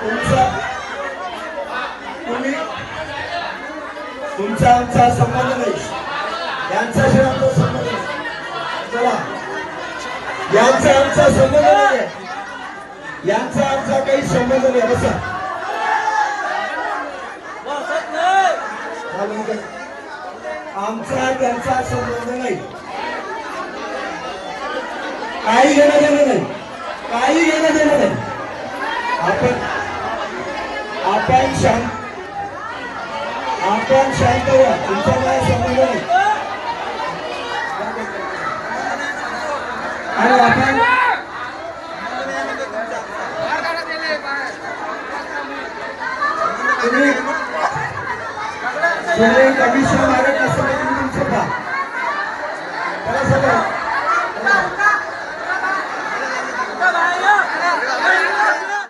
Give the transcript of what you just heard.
तुमचा तुम्ही तुमचा आमचा संबंध नाही. यांचा आमचा संबंध नाही. चला. यांचा आमचा संबंध नाही यांचा आमचा काही संबंध नाही. बसा. आमचा त्यांचा संबंध नाही. काही घेणं देणं नाही. काही घेणं देणं नाही. आपण आपण शांत आपण शांत व्हा तुमचा काय संबंध नाही आणि आपण तुम्ही तुम्ही कमिशन